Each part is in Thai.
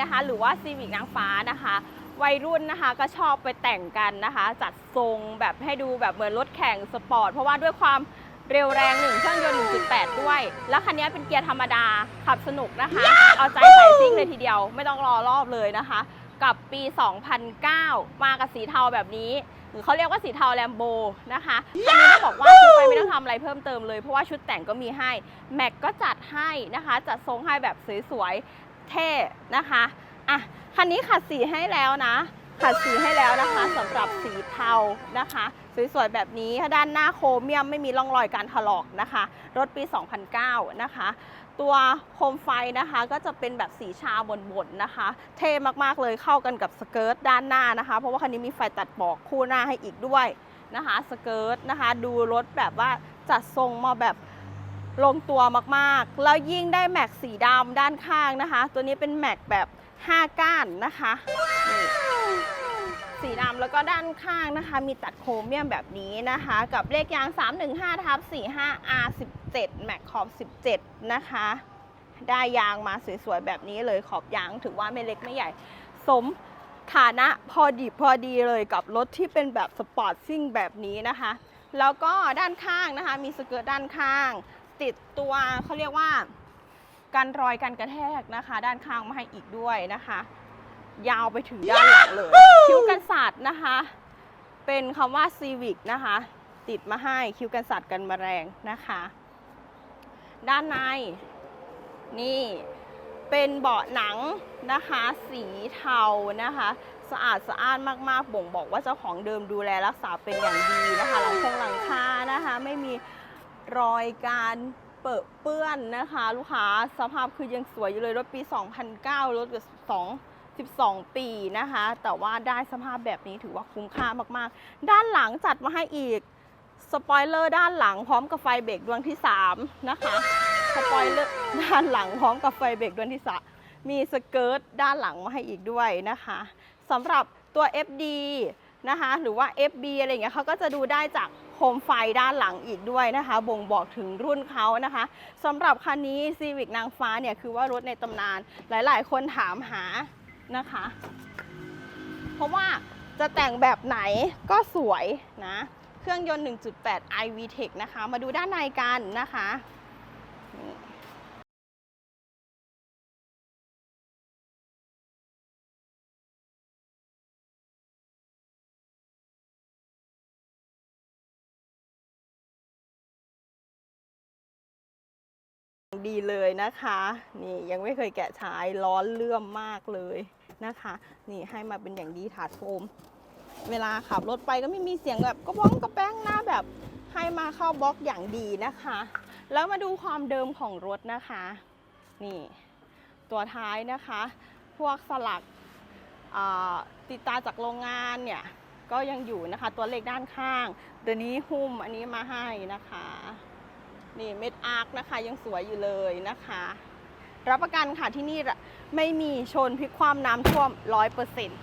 นะคะ หรือว่า Civic นางฟ้านะคะ วัยรุ่นนะคะก็ชอบไปแต่งกันนะคะ จัดทรงแบบให้ดูแบบเหมือนรถแข่งสปอร์ต เพราะว่าด้วยความเร็วแรงหนึ่งเครื่องยนต์1.8 ด้วย แล้วคันนี้เป็นเกียร์ธรรมดา ขับสนุกนะคะ เอาใจใส่ซิ่งเลยทีเดียว ไม่ต้องรอรอบเลยนะคะ กับปี 2009 มากับสีเทาแบบนี้ หรือเขาเรียกว่าสีเทาแลมโบนะคะคันนี้ต้องบอกว่าซื้อไปไม่ต้องทำอะไรเพิ่มเติมเลย เพราะว่าชุดแต่งก็มีให้ แม็กก็จัดให้นะคะ จัดทรงให้แบบสวยๆ เท่นะคะอะคันนี้ขัดสีให้แล้วนะขัดสีให้แล้วนะคะสำหรับสีเทานะคะ สวยๆแบบนี้ด้านหน้าโครเมียมไม่มีร่องรอยการถลอกนะคะ รถปี 2009 นะคะ ตัวโคมไฟนะคะก็จะเป็นแบบสีชาบนๆนะคะ เท่มากๆเลยเข้ากันกับสเกิร์ตด้านหน้านะคะ เพราะว่าคันนี้มีไฟตัดหมอกคู่หน้าให้อีกด้วยนะคะ สเกิร์ตนะคะ ดูรถแบบว่าจัดทรงมาแบบ ลงตัวมากๆ แล้วยิ่งได้แม็กสีดำด้านข้างนะคะ ตัวนี้เป็นแม็กแบบ 5 ก้านนะคะสีดำแล้วก็ด้านข้างนะคะ มีตัดโครเมียมแบบนี้นะคะ กับเลขยาง 315ทับ45 R17 แม็กขอบ 17 นะคะ ได้ยางมาสวยๆ แบบนี้เลยขอบยางถือว่าไม่เล็กไม่ใหญ่ สมฐานะพอดีพอดีเลยกับรถที่เป็นแบบสปอร์ตซิ่งแบบนี้นะคะ แล้วก็ด้านข้างนะคะ มีสเกิร์ตด้านข้าง ติดตัวเขาเรียกว่ากันรอยกันกระแทกนะคะ ด้านข้างมาให้อีกด้วยนะคะ ยาวไปถึงด้านหลังเลยคิ้วกันศาสตร์นะคะ เป็นคำว่า Civic นะคะ ติดมาให้คิ้วกันศาสตร์กันแมลงนะคะ ด้านในนี่เป็นเบาะหนังนะคะ สีเทานะคะ สะอาดสะอ้านมากๆบ่งบอกว่าเจ้าของเดิมดูแลรักษาเป็นอย่างดีนะคะหลังคงหลังคานะคะ ไม่มี รอยการเปิดเปื้อนนะคะ ลูกค้าสภาพคือยังสวยอยู่เลยรถปี 2009 รถกับ2 12 ปีนะคะ แต่ว่าได้สภาพแบบนี้ถือว่าคุ้มค่ามากๆ ด้านหลังจัดมาให้อีกสปอยเลอร์ด้านหลังพร้อมกับไฟเบรกดวงที่ 3 นะคะสปอยเลอร์ด้านหลังพร้อมกับไฟเบรกดวงที่สามมีสเกิร์ตด้านหลังมาให้อีกด้วยนะคะสำหรับตัว FD นะคะ หรือว่า FB อะไรอย่างเงี้ยเขาก็จะดูได้จากโคมไฟด้านหลังอีกด้วยนะคะ บ่งบอกถึงรุ่นเขานะคะสำหรับคันนี้ Civic นางฟ้าเนี่ยคือว่ารถในตำนานหลาย ๆ คนถามหานะคะ เพราะว่าจะแต่งแบบไหนก็สวยนะ เครื่องยนต์ 1.8 iVTEC นะคะ มาดูด้านในกันนะคะ ดีเลยนะคะ นี่ยังไม่เคยแกะฉายร้อนเลื่อมมากเลยนะคะ นี่ให้มาเป็นอย่างดีถาดโฟม เวลาขับรถไปก็ไม่มีเสียงแบบกระบ้องกระแป้งหน้าแบบให้มาเข้าบล็อกอย่างดีนะคะ แล้วมาดูความเดิมของรถนะคะ นี่ ตัวท้ายนะคะ พวกสลักติดตาจากโรงงานเนี่ย ก็ยังอยู่นะคะ ตัวเลขด้านข้าง ตัวนี้หุ้มอันนี้มาให้นะคะ นี่เม็ดอาร์คนะคะยังสวยอยู่เลยนะคะ รับประกันค่ะที่นี่ไม่มีชนพลิกความน้ำท่วมร้อยเปอร์เซ็นต์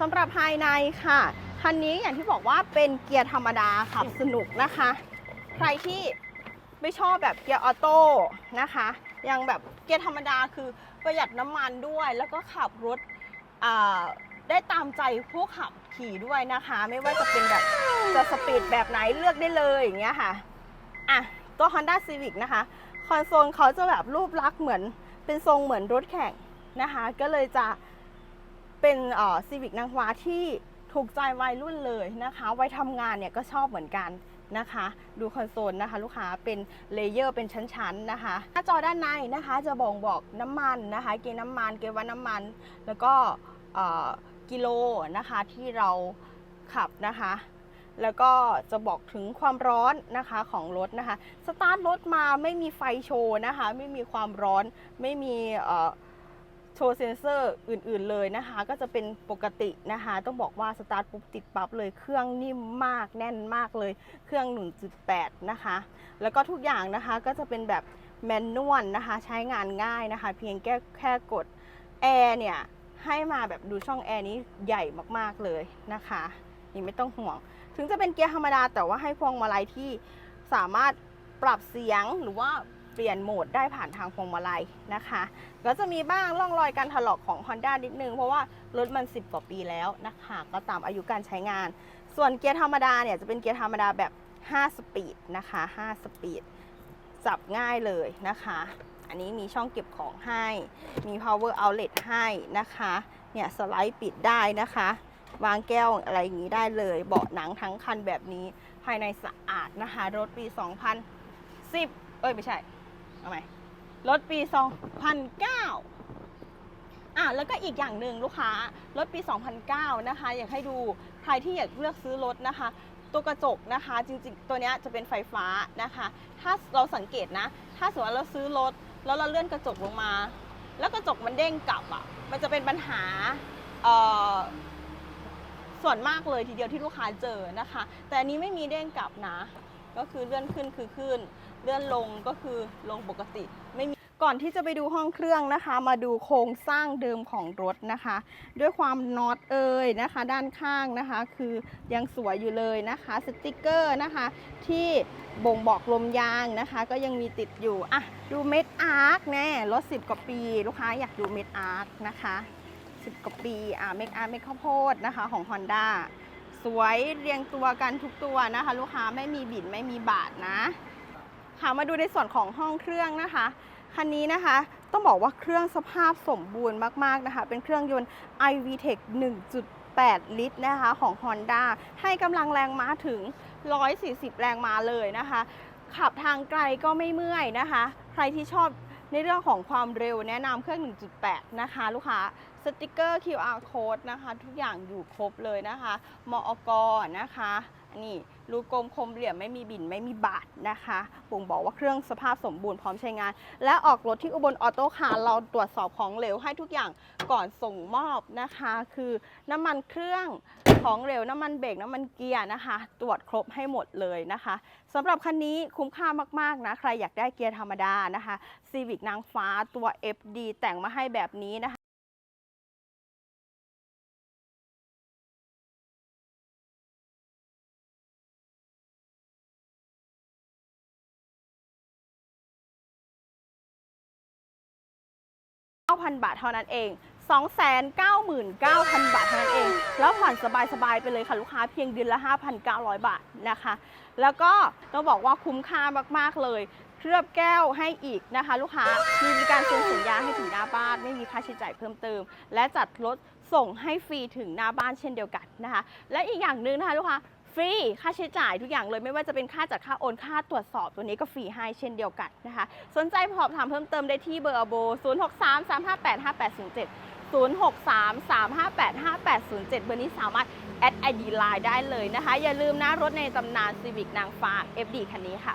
สำหรับภายในค่ะคันนี้อย่างที่บอกว่าเป็นเกียร์ธรรมดาขับสนุกนะคะ ใครที่ไม่ชอบแบบเกียร์ออโต้นะคะ ยังแบบเกียร์ธรรมดาคือประหยัดน้ำมันด้วย แล้วก็ขับรถ ได้ตามใจผู้ขับขี่ด้วยนะคะ ไม่ว่าจะเป็นแบบจะสปีดแบบไหนเลือกได้เลยอย่างเงี้ยค่ะอะตัว Honda Civic นะคะ คอนโซลเขาจะแบบรูปลักษณ์เหมือนเป็นทรงเหมือนรถแข่งนะคะ ก็เลยจะเป็นเอ่อ Civic นางฟ้าที่ถูกใจวัยรุ่นเลยนะคะวัยทำงานเนี่ยก็ชอบเหมือนกันนะคะ ดูคอนโซลนะคะ ลูกค้าเป็นเลเยอร์เป็นชั้นๆนะคะหน้าจอด้านในนะคะจะบ่งบอกน้ำมันนะคะ เกณฑ์น้ำมันเกณฑ์วัดน้ำมัน แล้วก็อ่อ กิโลนะคะที่เราขับนะคะ แล้วก็จะบอกถึงความร้อนนะคะของรถนะคะสตาร์ทรถมาไม่มีไฟโชว์นะคะ ไม่มีความร้อนไม่มีเอ่อโชว์เซนเซอร์อื่นๆเลยนะคะ ก็จะเป็นปกตินะคะ ต้องบอกว่าสตาร์ทปุ๊บติดปั๊บเลยเครื่องนิ่มมากแน่นมากเลย เครื่อง 1.8 นะคะ แล้วก็ทุกอย่างนะคะก็จะเป็นแบบแมนนวลนะคะ ใช้งานง่ายนะคะ เพียงแค่แค่กดแอร์เนี่ย ให้มาแบบดูช่องแอร์นี้ใหญ่มากๆเลยนะคะ นี่ไม่ต้องห่วง ถึงจะเป็นเกียร์ธรรมดาแต่ว่าให้พวงมาลัยที่สามารถปรับเสียงหรือว่าเปลี่ยนโหมดได้ผ่านทางพวงมาลัยนะคะ ก็จะมีบ้างร่องรอยการถลอกของ Honda นิดนึง เพราะว่ารถมัน 10 กว่าปีแล้วนะคะ ก็ตามอายุการใช้งาน ส่วนเกียร์ธรรมดาเนี่ยจะเป็นเกียร์ธรรมดาแบบ 5 สปีดนะคะ 5 สปีด จับง่ายเลยนะคะ อันนี้มีช่องเก็บของให้ มี power outlet ให้นะคะ เนี่ยสไลด์ปิดได้นะคะ วางแก้วอะไรอย่างนี้ได้เลย เบาะหนังทั้งคันแบบนี้ภายในสะอาดนะคะ รถปี 2010 เอ้ย ไม่ใช่ เอาใหมรถปี 2009 อะ แล้วก็อีกอย่างหนึ่งลูกค้า รถปี 2009 นะคะ อยากให้ดูใครที่อยากเลือกซื้อรถนะคะตัวกระจกนะคะจริงๆ ตัวนี้จะเป็นไฟฟ้านะคะ ถ้าเราสังเกตนะ ถ้าสมมติเราซื้อรถ แล้วเราเลื่อนกระจกลงมา แล้วกระจกมันเด้งกลับอะ มันจะเป็นปัญหาส่วนมากเลยทีเดียวที่ลูกค้าเจอนะคะ แต่อันนี้ไม่มีเด้งกลับนะ ก็คือเลื่อนขึ้นคือขึ้น เลื่อนลงก็คือลงปกติไม่มี ก่อนที่จะไปดูห้องเครื่องนะคะ มาดูโครงสร้างเดิมของรถนะคะ ด้วยความน็อตเอยนะคะ ด้านข้างนะคะ คือยังสวยอยู่เลยนะคะ สติกเกอร์นะคะ ที่บ่งบอกลมยางนะคะ ก็ยังมีติดอยู่อะดูเม็ดอาร์คแน่รถ10กว่าปี ลูกค้าอยากดูเม็ดอาร์คนะคะ10กว่าปีอะเม็ดอาร์คเม็ดข้าวโพดนะคะของ Honda สวยเรียงตัวกันทุกตัวนะคะ ลูกค้าไม่มีบิดไม่มีบาดนะค่ะมาดูในส่วนของห้องเครื่องนะคะ คันนี้นะคะ ต้องบอกว่าเครื่องสภาพสมบูรณ์มาก ๆ นะคะ เป็นเครื่องยนต์ iVTEC 1.8 ลิตรนะคะของ Honda ให้กำลังแรงม้าถึง 140 แรงม้าเลยนะคะ ขับทางไกลก็ไม่เมื่อยนะคะ ใครที่ชอบในเรื่องของความเร็วแนะนำเครื่อง 1.8 นะคะ ลูกค้าสติกเกอร์ QR code นะคะ ทุกอย่างอยู่ครบเลยนะคะ มอกนะคะ นี่รูกลมคมเหลี่ยมไม่มีบินไม่มีบาดนะคะบ่งบอกว่าเครื่องสภาพสมบูรณ์พร้อมใช้งาน และออกรถที่อุบลออโต้คาร์เราตรวจสอบของเหลวให้ทุกอย่างก่อนส่งมอบนะคะ คือน้ำมันเครื่องของเหลวน้ำมันเบรกน้ำมันเกียร์นะคะ ตรวจครบให้หมดเลยนะคะสำหรับคันนี้คุ้มค่ามากๆนะใครอยากได้เกียร์ธรรมดานะคะ Civic นางฟ้าตัว FD แต่งมาให้แบบนี้นะคะ 9,000 บาทเท่านั้นเอง 299,000 บาทเท่านั้นเอง แล้วผ่อนสบายๆไปเลยค่ะลูกค้าเพียงเดือนละ 5,900 บาทนะคะ แล้วก็ต้องบอกว่าคุ้มค่ามากๆเลยเคลือบแก้วให้อีกนะคะ ลูกค้ามีบริการเซ็นสัญญาให้ถึงหน้าบ้าน ไม่มีค่าใช้จ่ายเพิ่มเติม และจัดรถส่งให้ฟรีถึงหน้าบ้านเช่นเดียวกันนะคะ และอีกอย่างหนึ่งนะคะลูกค้า ฟรีค่าใช้จ่ายทุกอย่างเลยไม่ว่าจะเป็นค่าจัดค่าโอนค่าตรวจสอบตัวนี้ก็ฟรีให้เช่นเดียวกันนะคะ สนใจสอบถามเพิ่มเติมได้ที่เบอร์โบ 0 6 3 3 5 8 5 8 0 7 0 6 3 3 5 8 5 8 0 7 เบอร์นี้สามารถแอดไอดีไลน์ได้เลยนะคะ อย่าลืมนะ รถในตำนานซีวิกนางฟ้า FD คันนี้ค่ะ